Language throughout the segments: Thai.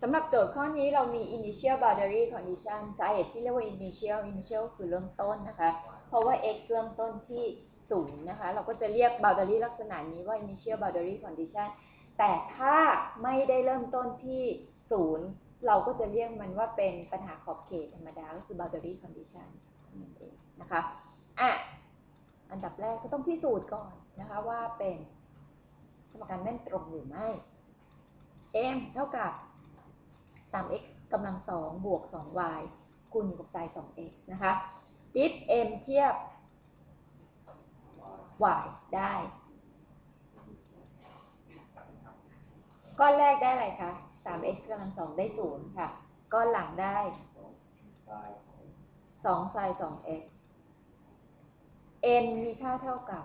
สำหรับโจทย์ข้อนี้เรามี initial boundary condition สาเหตุที่เรียกว่า initial initial คือเริ่มต้นนะคะ เพราะว่า x เริ่มต้นที่ศูนย์นะคะ เราก็จะเรียก boundary ลักษณะนี้ว่า initial boundary condition แต่ถ้าไม่ได้เริ่มต้นที่ศูนย์เราก็จะเรียกมันว่าเป็นปัญหาขอบเขตธรรมดา ก็คือ boundary condition นั่นเองนะคะอะอันดับแรกก็ต้องพิสูจน์ก่อนนะคะว่าเป็นสมการแม่นตรงหรือไม่ m เท่ากับ 3x กำลังสองบวก 2y คูณอยู่กับ sin 2x นะคะ if m เทียบ y ได้ ก้อนแรกได้อะไรคะ 3x กำลังสองได้ศูนย์ค่ะ ก้อนหลังได้2 sin 2x n มีค่าเท่ากับ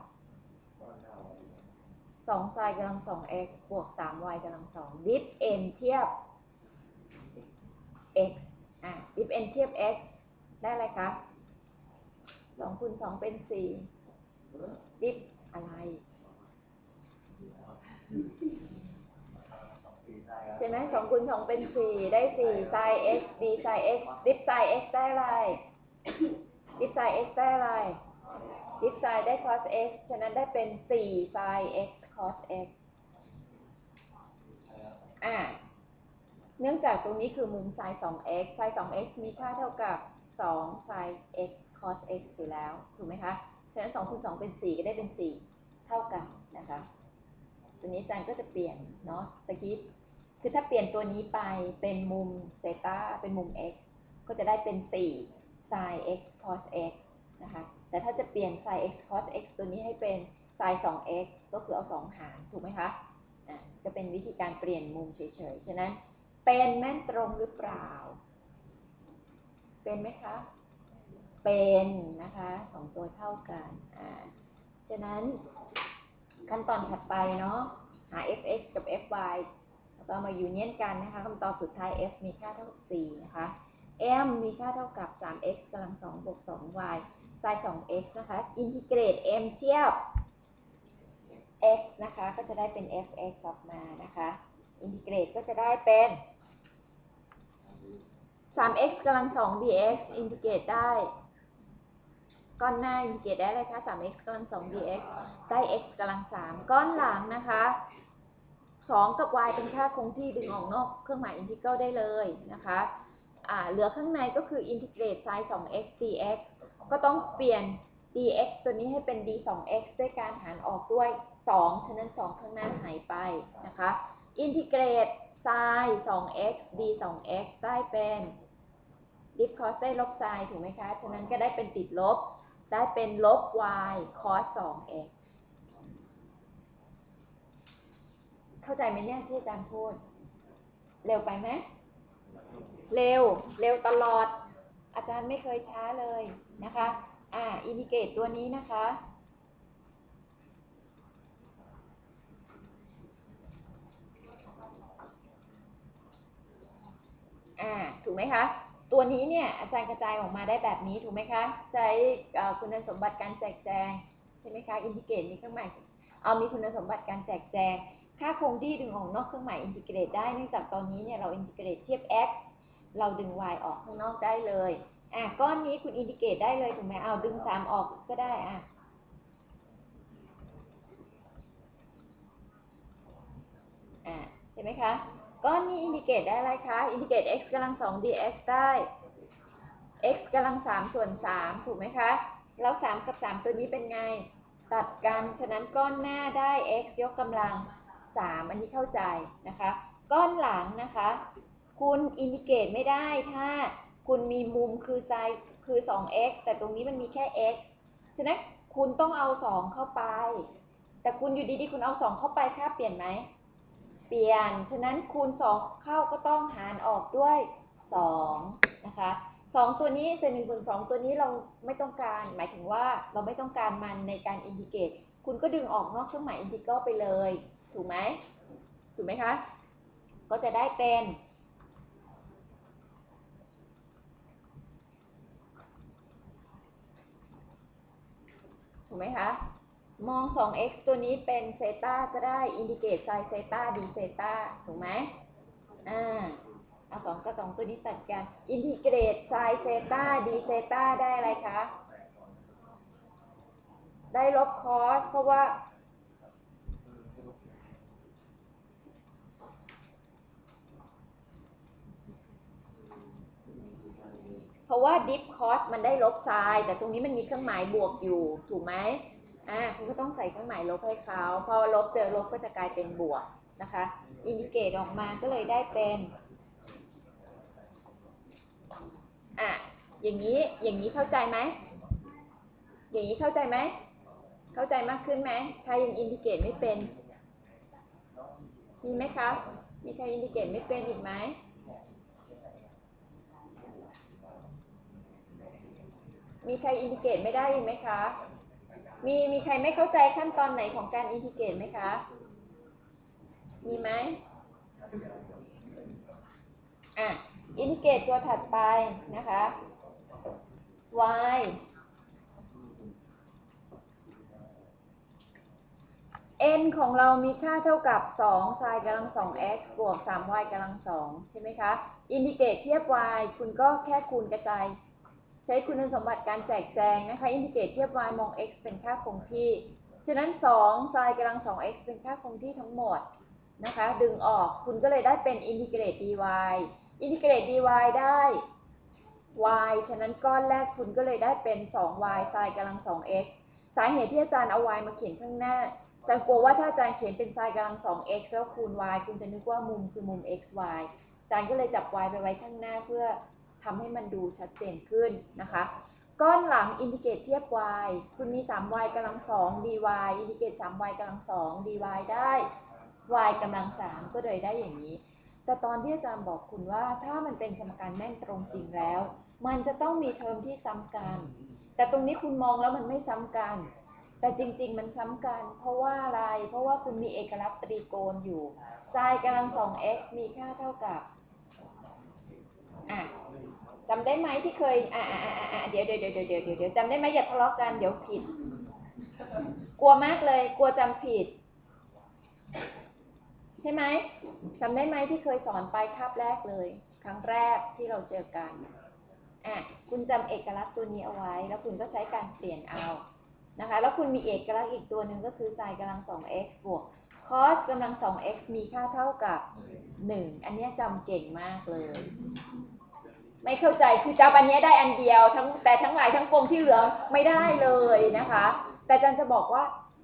2 sin กำลัง 2x บวก 3y กำลัง 2 ดิฟ n เทียบ x อะดิฟ n เทียบ x ได้อะไรคะ2คูณ2เป็น4ดิฟอะไรใช่ไหม2คูณ2เป็น4ได้4 sin x d sin x ดิฟ sin x ได้อะไรดิฟ sin x ได้อะไรดิฟ sin ได้ cos x ฉะนั้นได้เป็น4 sin x cos x อ่า เนื่องจากตรงนี้คือมุม sin 2x sin 2x มีค่าเท่ากับ2 sin x cos x อยู่แล้ว ถูกไหมคะ ฉะนั้น2คูณ2เป็น 4 ก็ได้เป็น 4 เท่ากันนะคะ ตัวนี้อาจารย์ก็จะเปลี่ยนเนาะตะกี้คือถ้าเปลี่ยนตัวนี้ไปเป็นมุมเซต้าเป็นมุม x ก็จะได้เป็น 4 sin x cos x นะคะ แต่ถ้าจะเปลี่ยน sin x cos x ตัวนี้ให้เป็น sin 2x ก็คือเอา 2 หาร ถูกไหมคะ อะจะเป็นวิธีการเปลี่ยนมุมเฉยๆ ฉะนั้น เป็นแม่นตรงหรือเปล่า เป็นไหมคะ เป็นนะคะสองตัวเท่ากันอ่าฉะนั้นขั้นตอนถัดไปเนาะหา fx กับ fy แล้วก็มายูเนียนกันนะคะคำตอบสุดท้าย f มีค่าเท่ากับ4นะคะ m มีค่าเท่ากับ 3x กำลัง2บวก 2y sin 2x นะคะ อินทิเกรต m เทียบ x นะคะ ก็จะได้เป็น fx ออกมานะคะ อินทิเกรตก็จะได้เป็น 3x กำลัง2 dx อินทิเกรตได้ ก้อนหน้าอินทิเกรตได้อะไรคะ 3x กำลัง2 dx ได้ x กำลัง3ก้อนหลังนะคะ2กับ y เป็นค่าคงที่ดึงออกนอกเครื่องหมายอินทิเกรลได้เลยนะคะอ่าเหลือข้างในก็คืออินทิเกรต sin 2x dx ก็ต้องเปลี่ยน dx ตัวนี้ให้เป็น d 2x ด้วยการหารออกด้วย2ฉะนั้น2ข้างหน้าหายไปนะคะ อินทิเกรต sin 2x d 2x ได้เป็นดิฟ cos ได้ลบ sin ถูกไหมคะ ฉะนั้นก็ได้เป็นติดลบ ได้เป็นลบ y cos 2x เข้าใจไหมเนี่ยที่อาจารย์พูด เร็วไปไหม เร็ว เร็วตลอด อาจารย์ไม่เคยช้าเลยนะคะ อ่า อินดิเกตตัวนี้นะคะ อ่าถูกไหมคะ ตัวนี้เนี่ยอาจารย์กระจายออกมาได้แบบนี้ถูกไหมคะ ใช้คุณสมบัติการแจกแจงใช่ไหมคะอินทิเกรตมีเครื่องหมายเอามีคุณสมบัติการแจกแจง ค่าคงที่ดึงออกนอกเครื่องหมายอินทิเกรตได้เนื่องจากตอนนี้เนี่ยเราอินทิเกรตเทียบ x เราดึง y ออกข้างนอกได้เลยอะก้อนนี้คุณอินทิเกรตได้เลยถูกไหมเอาดึง 3 ออกก็ได้อะอ่าใช่ไหมคะ ก้อนนี้อินทิเกรตได้อะไรคะ อินทิเกรต x กำลัง2 dx ได้ x กำลัง3ส่วน3ถูกไหมคะ แล้ว3กับ3ตัวนี้เป็นไง ตัดกัน ฉะนั้นก้อนหน้าได้ x ยกกำลัง3อันนี้เข้าใจนะคะ ก้อนหลังนะคะ คุณอินทิเกรตไม่ได้ถ้าคุณมีมุมคือไซคือ 2x แต่ตรงนี้มันมีแค่ x ฉะนั้นคุณต้องเอา 2 เข้าไป แต่คุณอยู่ดีๆ คุณเอา 2 เข้าไปค่าเปลี่ยนไหม เปลี่ยน ฉะนั้นคูณ 2 เข้าก็ต้องหารออกด้วย 2 นะคะ 2 ตัวนี้เศษ1ส่วน2ตัวนี้เราไม่ต้องการ หมายถึงว่าเราไม่ต้องการมันในการอินทิเกรตคุณก็ดึงออกนอกเครื่องหมายอินทิเกรลไปเลย ถูกไหม ถูกไหมคะ ก็จะได้เป็นถูกไหมคะ มอง 2x ตัวนี้เป็นเซตาก็ได้ อินดิเกตไซเซตาดีเซตาถูกไหมอ่าเอาสองกับสองตัวนี้ตัดกัน อินทิเกรตไซเซตาดีเซตาได้อะไรคะ ได้ลบคอส เพราะว่า เพราะว่าดิฟคอสมันได้ลบไซน์แต่ตรงนี้มันมีเครื่องหมายบวกอยู่ ถูกไหม อ่าคุณก็ต้องใส่เครื่องหมายลบให้เขาพอลบเจอลบก็จะกลายเป็นบวกนะคะ อินดิเกตออกมาก็เลยได้เป็นอะอย่างนี้อย่างนี้เข้าใจไหมอย่างนี้เข้าใจไหมเข้าใจมากขึ้นไหมใครยังอินดิเกตไม่เป็น มีไหมคะมีใครอินดิเกตไม่เป็นอีกไหมมีใครอินดิเกตไม่ได้อีกไหมคะ มีมีใครไม่เข้าใจขั้นตอนไหนของการอินดิเกรตไหมคะ มีไหมอะ อินดิเกรตตัวถัดไปนะคะ y n ของเรามีค่าเท่ากับ2 sin กำลัง 2x บวก 3y กำลัง 2 ใช่ไหมคะ อินดิเกรตเทียบ y คุณก็แค่คูณกระจาย ช้คุณสมบัติการแจกแจงนะคะอินดิเกรตเทียบ y มอง x เป็นค่าคงที่ ฉะนั้น2 sin กำลัง 2x เป็นค่าคงที่ทั้งหมดนะคะ ดึงออกคุณก็เลยได้เป็นอินทิเกรต dy อินทิเกรต dy ได้ y ฉะนั้นก้อนแรกคุณก็เลยได้เป็น 2y sin กำลัง 2x สาเหตุที่อาจารย์เอา y มาเขียนข้างหน้าอาจารย์กลัวว่าถ้าอาจารย์เขียนเป็น sin กำลัง 2x แล้วคูณ y คุณจะนึกว่ามุมคือมุม xy อาจารย์ก็เลยจับ y ไปไว้ข้างหน้าเพื่อ ทำให้มันดูชัดเจนขึ้นนะคะ ก้อนหลังอินทิเกตเทียบ y คุณมี 3y กำลัง 2 dy อินทิเกต 3y กำลัง 2 dy ได้ y กำลัง 3 ก็เลยได้อย่างนี้ แต่ตอนที่อาจารย์บอกคุณว่าถ้ามันเป็นสมการแม่นตรงจริงแล้ว มันจะต้องมีเทอมที่ซ้ำกัน แต่ตรงนี้คุณมองแล้วมันไม่ซ้ำกัน แต่จริง ๆ มันซ้ำกัน เพราะว่าอะไร เพราะว่าคุณมีเอกลักษณ์ตรีโกณอยู่ sin กำลัง 2x มีค่าเท่ากับอะ จำได้ไหมที่เคย อะอะอะอะเดี๋ยวเดี๋ยวเดี๋ยวเดี๋ยวเดี๋ยวเดี๋ยวจำได้ไหมอย่าทะเลาะกันเดี๋ยวผิด กลัวมากเลย กลัวจำผิด ใช่ไหมจำได้ไหมที่เคยสอนไปคาบแรกเลย ครั้งแรกที่เราเจอกันอะคุณจำเอกลักษณ์ตัวนี้เอาไว้ แล้วคุณก็ใช้การเปลี่ยนเอานะคะ แล้วคุณมีเอกลักษณ์อีกตัวหนึ่งก็คือ sin กำลัง 2x บวก cos กำลัง 2x มีค่าเท่ากับ 1 อันนี้จำเก่งมากเลย ไม่เข้าใจคือจำอันเนี้ยได้อันเดียวทั้งแต่ทั้งหลายทั้งปวงที่เหลือไม่ได้เลยนะคะ แต่อาจารย์จะบอกว่า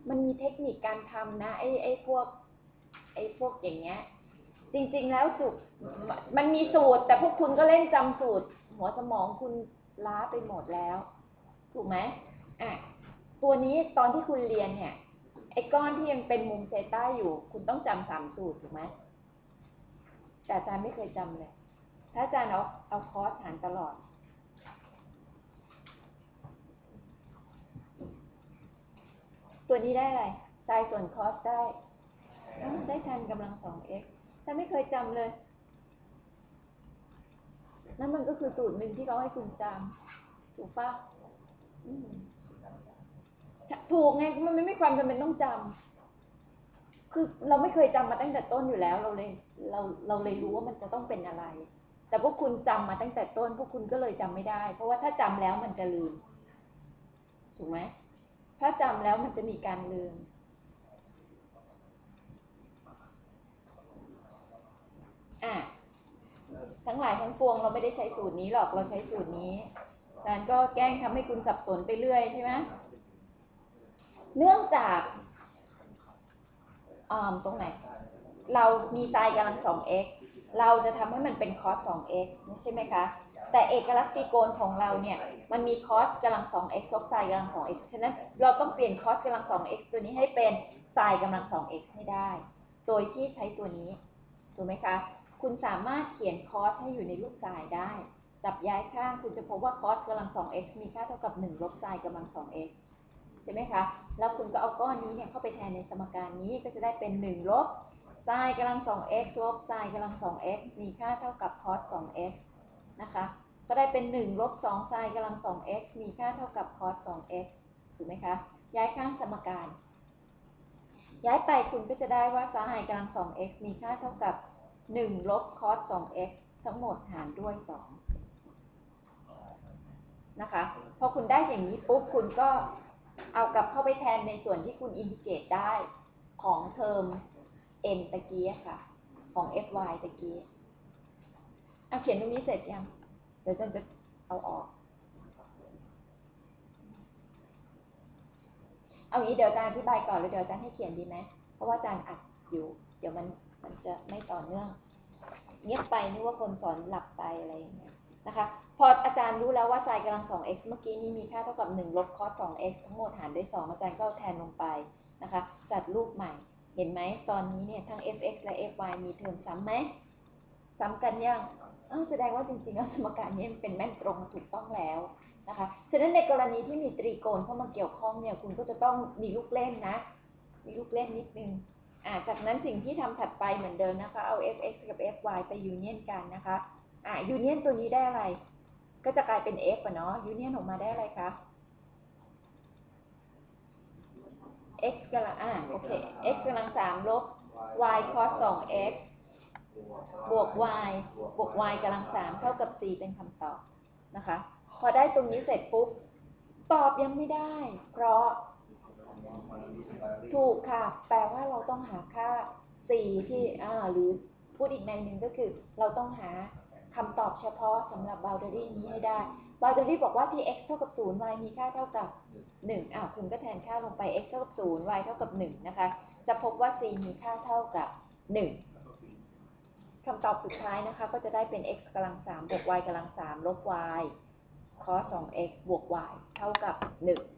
มันมีเทคนิคการทำนะไอ้ไอ้พวกไอ้พวกอย่างเงี้ย จริงๆแล้วจุดมันมีสูตร แต่พวกคุณก็เล่นจำสูตร หัวสมองคุณล้าไปหมดแล้ว ถูกไหมอะตัวนี้ตอนที่คุณเรียนเนี่ยไอ้ก้อนที่ยังเป็นมุมเซต้าอยู่ คุณต้องจำสามสูตรถูกไหมแต่อาจารย์ไม่เคยจำเลย ถ้าอาจารย์เอาเอาคอร์สหารตลอด ตัวนี้ได้อะไรไซน์ส่วนคอสได้ ได้ทันกำลังสอง x แต่ไม่เคยจำเลย นั่นมันก็คือสูตรหนึ่งที่เขาให้คุณจำถูกปะถูกไงมันไม่มีความจำเป็นต้องจำคือเราไม่เคยจำมาตั้งแต่ต้นอยู่แล้ว เราเลย เราเราเลยรู้ว่ามันจะต้องเป็นอะไร แต่พวกคุณจำมาตั้งแต่ต้น พวกคุณก็เลยจำไม่ได้ เพราะว่าถ้าจำแล้วมันจะลืม ถูกไหมถ้าจำแล้วมันจะมีการลืม อะ ทั้งหลายทั้งปวงเราไม่ได้ใช้สูตรนี้หรอก เราใช้สูตรนี้อาจารย์ก็แกล้งทำให้คุณสับสนไปเรื่อยใช่ไหมเนื่องจากอ่าตรงไหน เรามีไซน์กำลัง 2x เราจะทำให้มันเป็นคอส 2x ใช่ไหมคะ แต่เอกลักษณ์ตรีโกณของเราเนี่ย มันมีคอสกำลัง 2x ลบไซน์กำลัง 2x ฉะนั้นเราต้องเปลี่ยนคอสกำลัง 2x ตัวนี้ให้เป็นไซน์กำลัง 2x ให้ได้ โดยที่ใช้ตัวนี้ ถูกไหมคะ คุณสามารถเขียนคอสให้อยู่ในรูปไซน์ได้ จับย้ายข้างคุณจะพบว่าคอสกำลัง 2x มีค่าเท่ากับ 1 ลบไซน์กำลัง 2x ใช่ไหมคะ แล้วคุณก็เอาก้อนนี้เนี่ยเข้าไปแทนในสมการนี้ก็จะได้เป็น 1 ลบ ไซน์กำลัง 2x ลบไซน์กำลัง 2x มีค่าเท่ากับคอส 2x นะคะก็ได้เป็น1ลบ2ไซน์กำลัง 2x มีค่าเท่ากับคอส 2x ถูกไหมคะ ย้ายข้างสมการ ย้ายไปคุณก็จะได้ว่าไซน์กำลัง 2x มีค่าเท่ากับ1ลบคอส 2x ทั้งหมดหารด้วยสองนะคะ พอคุณได้อย่างนี้ปุ๊บคุณก็เอากลับเข้าไปแทนในส่วนที่คุณอินทิเกรตได้ของเทอม n ตะกี้ค่ะ ของ fy ตะกี้เอาเขียนตรงนี้เสร็จยัง เดี๋ยวจันจะเอาออก เอางี้เดี๋ยวอาจารย์อธิบายก่อนแล้วเดี๋ยวอาจารย์ให้เขียนดีไหม เพราะว่าอาจารย์อัดอยู่ เดี๋ยวมันมันจะไม่ต่อเนื่อง เงียบไปนึกว่าคนสอนหลับไปอะไรอย่างเงี้ยนะคะ พออาจารย์รู้แล้วว่าไซน์กำลัง 2x เมื่อกี้นี้มีค่าเท่ากับ 1 ลบคอส 2x ทั้งหมดหารด้วย 2 อาจารย์ก็เอาแทนลงไปนะคะ จัดรูปใหม่ เห็นไหมตอนนี้เนี่ยทั้ง fx และ fy มีเทอมซ้ำไหม ซ้ำกันยังอ้าแสดงว่าจริงๆแล้วสมการนี้มันเป็นแม่นตรงถูกต้องแล้วนะคะ ฉะนั้นในกรณีที่มีตรีโกณเข้ามาเกี่ยวข้องเนี่ยคุณก็จะต้องมีลูกเล่นนะ มีลูกเล่นนิดนึงอ่าจากนั้นสิ่งที่ทำถัดไปเหมือนเดิมนะคะ เอา fx กับ fy ไปยูเนียนกันนะคะอ่ายูเนียนตัวนี้ได้อะไร ก็จะกลายเป็น f อะเนาะยูเนียนออกมาได้อะไรคะ x กำลังอ่าโอเค x กำลังสามลบ y cos 2 x บวก y บวก y กำลังสามเท่ากับ c เป็นคำตอบนะคะ พอได้ตรงนี้เสร็จปุ๊บ ตอบยังไม่ได้ เพราะ ถูกค่ะ แปลว่าเราต้องหาค่า c ที่อ่าหรือพูดอีกในหนึ่งก็คือ เราต้องหา คำตอบเฉพาะสำหรับ boundary นี้ให้ได้ boundary บอกว่าที่ x เท่ากับ 0 y มีค่าเท่ากับ 1อ่าคุณก็แทนค่าลงไป x เท่ากับ 0 y เท่ากับ 1 นะคะ จะพบว่า c มีค่าเท่ากับ 1คำตอบสุดท้ายนะคะ ก็จะได้เป็น x กำลัง3บวก y กำลัง3ลบ y cos 2x บวก y เท่ากับ 1